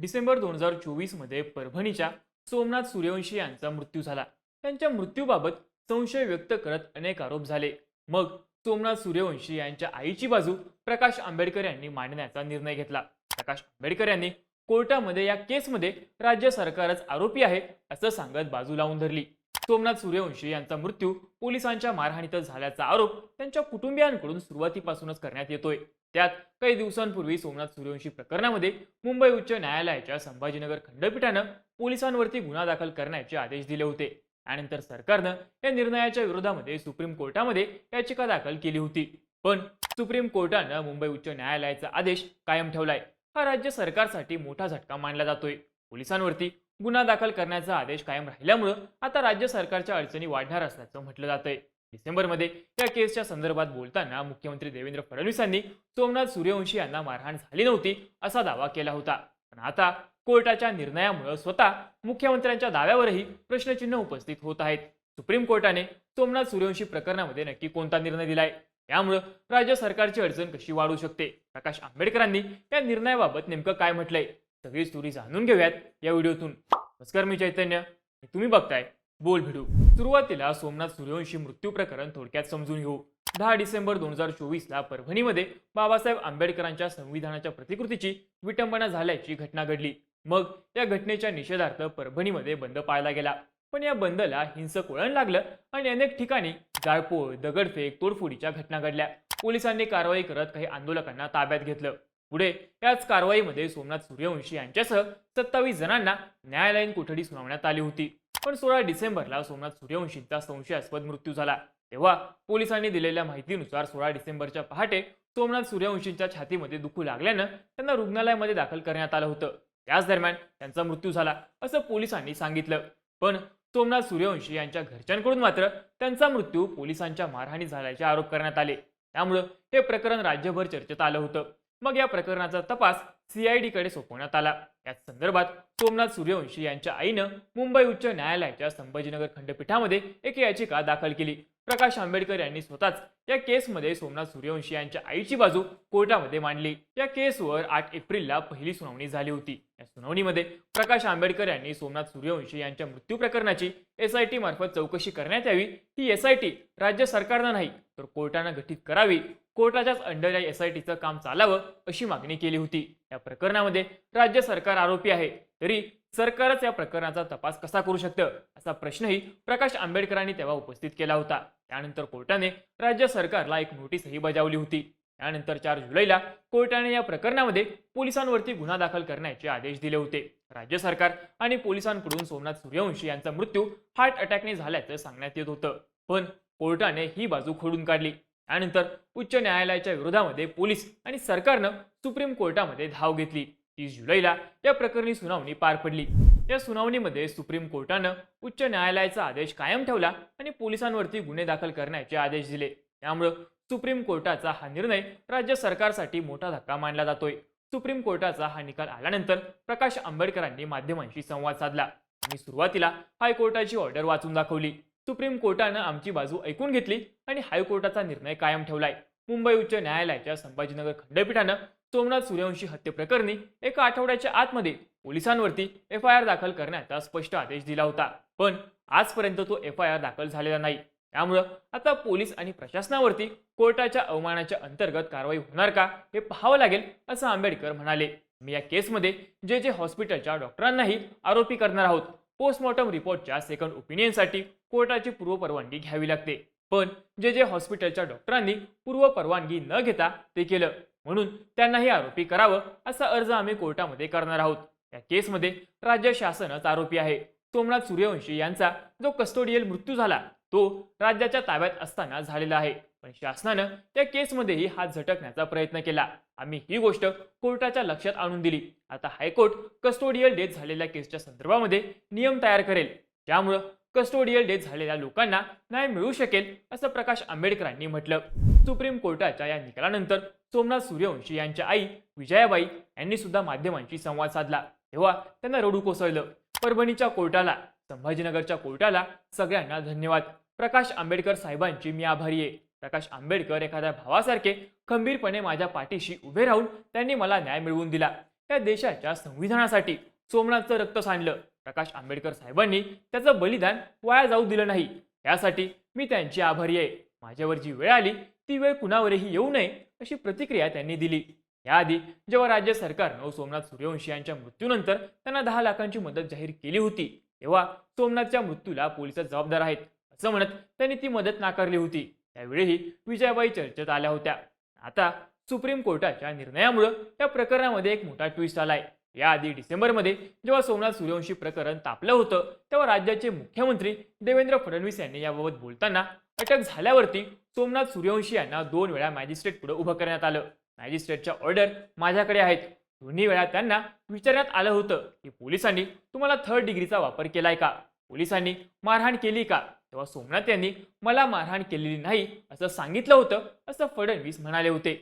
डिसेंबर दोन हजार चोवीसमध्ये परभणीच्या सोमनाथ सूर्यवंशी यांचा मृत्यू झाला. त्यांच्या मृत्यूबाबत संशय व्यक्त करत अनेक आरोप झाले. मग सोमनाथ सूर्यवंशी यांच्या आईची बाजू प्रकाश आंबेडकर यांनी मांडण्याचा निर्णय घेतला. प्रकाश आंबेडकर यांनी कोर्टामध्ये या केसमध्ये राज्य सरकारच आरोपी आहे असं सांगत बाजू लावून धरली. सोमनाथ सूर्यवंशी यांचा मृत्यू पोलिसांच्या मारहाणीतच झाल्याचा आरोप त्यांच्या कुटुंबियांकडून सुरुवातीपासूनच करण्यात येतोय. त्यात काही दिवसांपूर्वी सोमनाथ सूर्यवंशी प्रकरणामध्ये मुंबई उच्च न्यायालयाच्या संभाजीनगर खंडपीठानं पोलिसांवरती गुन्हा दाखल करण्याचे आदेश दिले होते. त्यानंतर सरकारनं या निर्णयाच्या विरोधामध्ये सुप्रीम कोर्टामध्ये याचिका दाखल केली होती. पण सुप्रीम कोर्टानं मुंबई उच्च न्यायालयाचा आदेश कायम ठेवलाय. हा राज्य सरकारसाठी मोठा झटका मानला जातोय. पोलिसांवरती गुन्हा दाखल करण्याचा आदेश कायम राहिल्यामुळं आता राज्य सरकारच्या अडचणी वाढणार असल्याचं म्हटलं जातंय. डिसेंबरमध्ये या केसच्या संदर्भात बोलताना मुख्यमंत्री देवेंद्र फडणवीसांनी सोमनाथ सूर्यवंशी यांना मारहाण झाली नव्हती असा दावा केला होता. पण आता कोर्टाच्या निर्णयामुळे स्वतः मुख्यमंत्र्यांच्या दाव्यावरही प्रश्नचिन्ह उपस्थित होत आहेत. सुप्रीम कोर्टाने सोमनाथ सूर्यवंशी प्रकरणामध्ये नक्की कोणता निर्णय दिलाय? यामुळं राज्य सरकारची अडचण कशी वाढू शकते? प्रकाश आंबेडकरांनी या निर्णयाबाबत नेमकं काय म्हटलंय? सगळी स्टोरी जाणून घेऊयात या व्हिडिओतून. नमस्कार मी चैतन्य. तुम्ही बघताय बोल भिडू. सुरुवातीला सोमनाथ सूर्यवंशी मृत्यू प्रकरण थोडक्यात समजून घेऊ. दहा डिसेंबर दोन हजार चोवीसला परभणीमध्ये बाबासाहेब आंबेडकरांच्या संविधानाच्या प्रतिकृतीची विटंबना झाल्याची घटना घडली. मग या घटनेच्या निषेधार्थ परभणीमध्ये बंद पाळला गेला. पण या बंदला हिंसक वळण लागलं आणि अनेक ठिकाणी जाळपोळ दगडफेक तोडफोडीच्या घटना घडल्या. पोलिसांनी कारवाई करत काही आंदोलकांना ताब्यात घेतलं. पुढे याच कारवाईमध्ये सोमनाथ सूर्यवंशी यांच्यासह सत्तावीस जणांना न्यायालयीन कोठडी सुनावण्यात आली होती. पण सोळा डिसेंबरला सोमनाथ सूर्यवंशींचा संशयास्पद मृत्यू झाला. तेव्हा पोलिसांनी दिलेल्या माहितीनुसार सोळा डिसेंबरच्या पहाटे सोमनाथ सूर्यवंशींच्या छातीमध्ये दुखू लागल्यानं त्यांना रुग्णालयामध्ये दाखल करण्यात आलं होतं. त्याच दरम्यान त्यांचा मृत्यू झाला असं पोलिसांनी सांगितलं. पण सोमनाथ सूर्यवंशी यांच्या घरच्यांकडून मात्र त्यांचा मृत्यू पोलिसांच्या मारहाणी झाल्याचे आरोप करण्यात आले. त्यामुळं हे प्रकरण राज्यभर चर्चेत आलं होतं. मग या प्रकरणाचा तपास सीआयडीकडे सोपवण्यात आला. याच संदर्भात सोमनाथ सूर्यवंशी यांच्या आईनं मुंबई उच्च न्यायालयाच्या संभाजीनगर खंडपीठामध्ये एक याचिका दाखल केली. प्रकाश आंबेडकर यांनी स्वतःच या केसमध्ये सोमनाथ सूर्यवंशी यांच्या आईची बाजू कोर्टामध्ये मांडली. या केसवर आठ एप्रिलला पहिली सुनावणी झाली होती. या सुनावणीमध्ये प्रकाश आंबेडकर यांनी सोमनाथ सूर्यवंशी यांच्या मृत्यू प्रकरणाची एसआयटी मार्फत चौकशी करण्यात यावी. ही एसआयटी राज्य सरकारनं नाही तर कोर्टानं गठीत करावी कोर्टाच्याच अंडर या एसआयटीचं काम चालावं अशी मागणी केली होती. या प्रकरणामध्ये राज्य सरकार आरोपी आहे. तरी सरकारच या प्रकरणाचा तपास कसा करू शकतं? असा प्रश्नही प्रकाश आंबेडकरांनी तेव्हा उपस्थित केला होता. त्यानंतर कोर्टाने राज्य सरकारला एक नोटीसही बजावली होती. त्यानंतर चार जुलैला कोर्टाने या प्रकरणामध्ये पोलिसांवरती गुन्हा दाखल करण्याचे आदेश दिले होते. राज्य सरकार आणि पोलिसांकडून सोमनाथ सूर्यवंशी यांचा मृत्यू हार्ट अटॅकने झाल्याचं सांगण्यात येत होतं. पण कोर्टाने ही बाजू खोडून काढली. त्यानंतर उच्च न्यायालयाच्या विरोधामध्ये पोलीस आणि सरकारनं सुप्रीम कोर्टामध्ये धाव घेतली. तीस जुलैला या प्रकरणी सुनावणी पार पडली. या सुनावणीमध्ये सुप्रीम कोर्टानं उच्च न्यायालयाचा आदेश कायम ठेवला आणि पोलिसांवरती गुन्हे दाखल करण्याचे आदेश दिले. त्यामुळं सुप्रीम कोर्टाचा हा निर्णय राज्य सरकारसाठी मोठा धक्का मानला जातोय. सुप्रीम कोर्टाचा हा निकाल आल्यानंतर प्रकाश आंबेडकरांनी माध्यमांशी संवाद साधला आणि सुरुवातीला हायकोर्टाची ऑर्डर वाचून दाखवली. सुप्रीम कोर्टानं आमची बाजू ऐकून घेतली आणि हायकोर्टाचा निर्णय कायम ठेवलाय. मुंबई उच्च न्यायालयाच्या संभाजीनगर खंडपीठानं सोमनाथ सूर्यवंशी हत्येप्रकरणी एका आठवड्याच्या आतमध्ये पोलिसांवरती एफ आय आर दाखल करण्याचा स्पष्ट आदेश दिला होता. पण आजपर्यंत तो एफ आय आर दाखल झालेला नाही. त्यामुळं आता पोलीस आणि प्रशासनावरती कोर्टाच्या अवमानाच्या अंतर्गत कारवाई होणार का हे पाहावं लागेल असं आंबेडकर म्हणाले. मी या केसमध्ये जे जे हॉस्पिटलच्या डॉक्टरांनाही आरोपी करणार आहोत. पोस्टमॉर्टम रिपोर्टच्या सेकंड ओपिनियनसाठी कोर्टाची पूर्व परवानगी घ्यावी लागते. पण जे जे हॉस्पिटलच्या डॉक्टरांनी पूर्व परवानगी न घेता ते केलं. म्हणून त्यांनाही आरोपी करावं असा अर्ज आम्ही कोर्टामध्ये करणार आहोत. या केसमध्ये राज्य शासनच आरोपी आहे. सोमनाथ सूर्यवंशी यांचा जो कस्टोडियल मृत्यू झाला तो राज्याच्या ताब्यात असताना झालेला आहे. पण शासनानं त्या केसमध्येही हात झटकण्याचा प्रयत्न केला. आम्ही ही गोष्ट कोर्टाच्या लक्षात आणून दिली. आता हायकोर्ट कस्टोडियल डेथ झालेल्या केसच्या संदर्भामध्ये नियम तयार करेल. त्यामुळं कस्टोडियल डेथ झालेल्या लोकांना न्याय मिळू शकेल असं प्रकाश आंबेडकरांनी म्हटलं. सुप्रीम कोर्टाच्या या निकालानंतर सोमनाथ सूर्यवंशी यांच्या आई विजयाबाई यांनी सुद्धा माध्यमांशी संवाद साधला. तेव्हा त्यांना रडू कोसळलं. परभणीच्या कोर्टाला संभाजीनगरच्या कोर्टाला सगळ्यांना धन्यवाद. प्रकाश आंबेडकर साहेबांची मी आभारी आहे. प्रकाश आंबेडकर एखाद्या भावासारखे खंबीरपणे माझ्या पाठीशी उभे राहून त्यांनी मला न्याय मिळवून दिला. त्या देशाच्या संविधानासाठी सोमनाथचं रक्त सांडलं. प्रकाश आंबेडकर साहेबांनी त्याचं बलिदान वाया जाऊ दिलं नाही. यासाठी मी त्यांची आभारी आहे. माझ्यावर जी वेळ आली ती वेळ कुणावरही येऊ नये अशी प्रतिक्रिया त्यांनी दिली. याआधी जेव्हा राज्य सरकारनं सोमनाथ सूर्यवंशी यांच्या मृत्यूनंतर त्यांना दहा लाखांची मदत जाहीर केली होती तेव्हा सोमनाथच्या मृत्यूला पोलीस जबाबदार आहेत. असं म्हणत त्यांनी ती मदत नाकारली होती. त्यावेळीही विजयाबाई चर्चेत आल्या होत्या. आता सुप्रीम कोर्टाच्या निर्णयामुळं त्या प्रकरणामध्ये एक मोठा ट्विस्ट आलाय. याआधी डिसेंबरमध्ये जेव्हा सोमनाथ सूर्यवंशी प्रकरण तापलं होतं तेव्हा राज्याचे मुख्यमंत्री देवेंद्र फडणवीस यांनी याबाबत बोलताना अटक झाल्यावरती सोमनाथ सूर्यवंशी यांना दोन वेळा मॅजिस्ट्रेट पुढे उभं करण्यात आलं. मॅजिस्ट्रेटच्या ऑर्डर माझ्याकडे आहेत. दोन्ही वेळा त्यांना विचारण्यात आलं होतं की पोलिसांनी तुम्हाला थर्ड डिग्रीचा वापर केलाय का? पोलिसांनी मारहाण केली का? तेव्हा सोमनाथ यांनी मला मारहाण केलेली नाही असं सांगितलं होतं असं फडणवीस म्हणाले होते.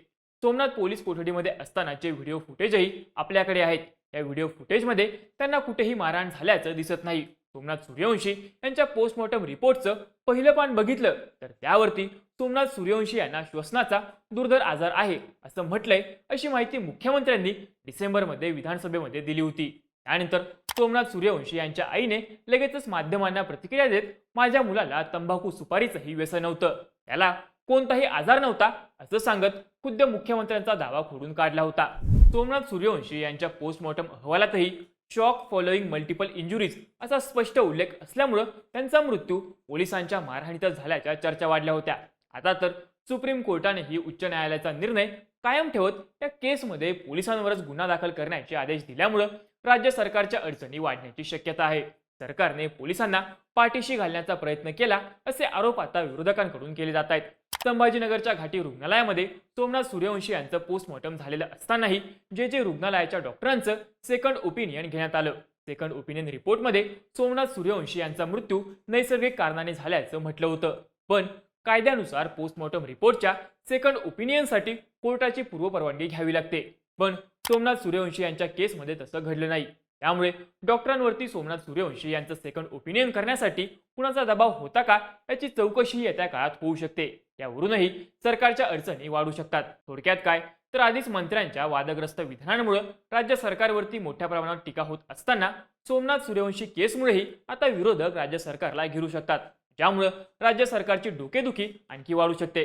सोमनाथ पोलीस कोठडीमध्ये असतानाचे व्हिडिओ फुटेजही आपल्याकडे आहेत. या व्हिडिओ फुटेजमध्ये त्यांना कुठेही मारहाण झाल्याचं दिसत नाही. सोमनाथ सूर्यवंशी यांच्या पोस्टमॉर्टम रिपोर्टचं पहिलं पान बघितलं तर त्यावरती सोमनाथ सूर्यवंशी यांना श्वसनाचा दुर्धर आजार आहे असं म्हटलंय अशी माहिती मुख्यमंत्र्यांनी डिसेंबरमध्ये विधानसभेमध्ये दिली होती. त्यानंतर सोमनाथ सूर्यवंशी यांच्या आईने लगेचच माध्यमांना प्रतिक्रिया देत माझ्या मुलाला तंबाखू सुपारीचंही व्यसन नव्हतं. त्याला कोणताही आजार नव्हता असं सांगत खुद्द मुख्यमंत्र्यांचा दावा खोडून काढला होता. सोमनाथ सूर्यवंशी यांच्या पोस्टमॉर्टम अहवालातही शॉक फॉलोईंग मल्टिपल इंजुरीज असा स्पष्ट उल्लेख असल्यामुळं त्यांचा मृत्यू पोलिसांच्या मारहाणीतच झाल्याच्या चर्चा वाढल्या होत्या. आता तर सुप्रीम कोर्टानेही उच्च न्यायालयाचा निर्णय कायम ठेवत या केसमध्ये पोलिसांवरच गुन्हा दाखल करण्याचे आदेश दिल्यामुळं राज्य सरकारच्या अडचणी वाढण्याची शक्यता आहे. सरकारने पोलिसांना पाठीशी घालण्याचा प्रयत्न केला असे आरोप आता विरोधकांकडून केले जात आहेत. संभाजीनगरच्या घाटी रुग्णालयामध्ये सोमनाथ सूर्यवंशी यांचं पोस्टमॉर्टम झालेलं असतानाही जे जे रुग्णालयाच्या डॉक्टरांचं सेकंड ओपिनियन घेण्यात आलं. सेकंड ओपिनियन रिपोर्टमध्ये सोमनाथ सूर्यवंशी यांचा मृत्यू नैसर्गिक कारणाने झाल्याचं म्हटलं होतं. पण कायद्यानुसार पोस्टमॉर्टम रिपोर्टच्या सेकंड ओपिनियनसाठी कोर्टाची पूर्वपरवानगी घ्यावी लागते. पण सोमनाथ सूर्यवंशी यांच्या केसमध्ये तसं घडलं नाही. त्यामुळे डॉक्टरांवरती सोमनाथ सूर्यवंशी यांचं सेकंड ओपिनियन करण्यासाठी कुणाचा दबाव होता का याची चौकशी येत्या काळात होऊ शकते. यावरूनही सरकारच्या अडचणी वाढू शकतात. थोडक्यात काय? तर आधीच मंत्र्यांच्या वादग्रस्त विधानांमुळे राज्य सरकारवरती मोठ्या प्रमाणात टीका होत असताना सोमनाथ सूर्यवंशी केसमुळेही आता विरोधक राज्य सरकारला घेरू शकतात. ज्यामुळं राज्य सरकारची डोकेदुखी आणखी वाढू शकते.